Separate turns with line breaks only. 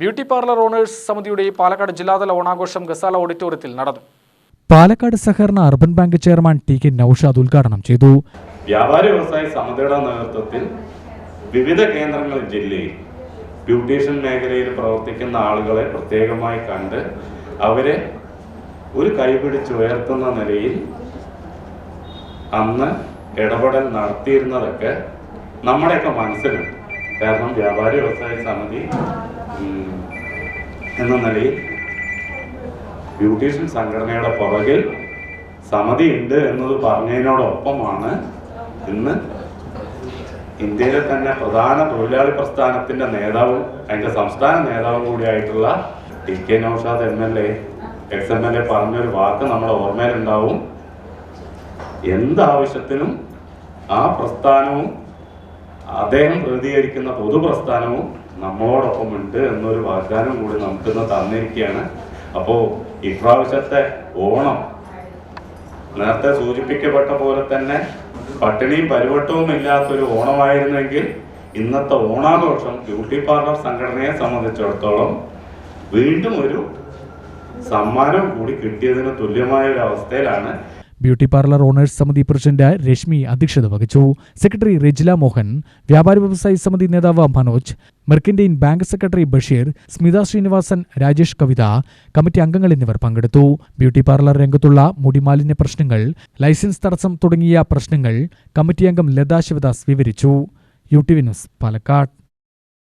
Beauty parlour owners സമിതിയുടെ പാലക്കാട് ജില്ലാതല ഓണാഘോഷം ഗസാല ഓഡിറ്റോറിയത്തിൽ നടന്നു.
പാലക്കാട് സഹകരണ urban bank chairman T K Naushad ഉദ്ഘാടനം ചെയ്തു.
വ്യാപാര വ്യവസായ സമിതിയുടെ നേതൃത്വത്തിൽ വിവിധ കേന്ദ്രങ്ങളിൽ ജില്ലയിൽ ബ്യൂട്ടീഷ്യൻ മേഖലയിൽ പ്രവർത്തിക്കുന്ന ആളുകളെ പ്രത്യേകമായി കണ്ട് അവരെ ഒരു കൈപിടിച്ച് ഉയർത്തുന്ന നിലയിൽ അന്ന് ഇടപെടൽ നടത്തിയിരുന്നതൊക്കെ നമ്മുടെയൊക്കെ മനസ്സിലുണ്ട്. കാരണം വ്യാപാരി വ്യവസായ സമിതി എന്ന നിലയിൽ ബ്യൂട്ടീഷ്യൻ സംഘടനയുടെ പുറകിൽ സമിതി ഉണ്ട് എന്നത് പറഞ്ഞതിനോടൊപ്പമാണ് ഇന്ന് ഇന്ത്യയിലെ തന്നെ പ്രധാന തൊഴിലാളി പ്രസ്ഥാനത്തിന്റെ നേതാവും അതിന്റെ സംസ്ഥാന നേതാവും കൂടിയായിട്ടുള്ള T K Naushad M L A ex M L A പറഞ്ഞൊരു വാക്ക് നമ്മുടെ ഓർമ്മയിലുണ്ടാവും. എന്താവശ്യത്തിനും ആ പ്രസ്ഥാനവും അദ്ദേഹം പ്രതികരിക്കുന്ന പൊതുപ്രസ്ഥാനവും നമ്മളോടൊപ്പം ഉണ്ട് എന്നൊരു വാഗ്ദാനം കൂടി നമുക്കിന്ന് തന്നിരിക്കുകയാണ്. അപ്പോൾ ഇപ്രാവശ്യത്തെ ഓണം നേരത്തെ സൂചിപ്പിക്കപ്പെട്ട പോലെ തന്നെ പട്ടിണിയും പരിവട്ടവും ഇല്ലാത്തൊരു ഓണമായിരുന്നെങ്കിൽ ഇന്നത്തെ ഓണാഘോഷം ബ്യൂട്ടി പാർലർ സംഘടനയെ സംബന്ധിച്ചിടത്തോളം വീണ്ടും ഒരു സമ്മാനം കൂടി കിട്ടിയതിന് തുല്യമായ ഒരു അവസ്ഥയിലാണ്
ബ്യൂട്ടി പാർലർ ഓണേഴ്സ് സമിതി പ്രസിഡന്റ് രശ്മി അധ്യക്ഷത വഹിച്ചു. സെക്രട്ടറി റെജില മോഹൻ വ്യാപാരി വ്യവസായി സമിതി നേതാവ് Manoj mercantile bank secretary Basheer Smitha Srinivasan Rajesh Kavitha committee അംഗങ്ങൾ എന്നിവർ പങ്കെടുത്തു. ബ്യൂട്ടി പാർലർ രംഗത്തുള്ള മുടിമാലിന്യ പ്രശ്നങ്ങൾ ലൈസൻസ് തടസ്സം തുടങ്ങിയ പ്രശ്നങ്ങൾ കമ്മിറ്റി അംഗം ലതാശിവദാസ് വിവരിച്ചു. U T V news Palakkad.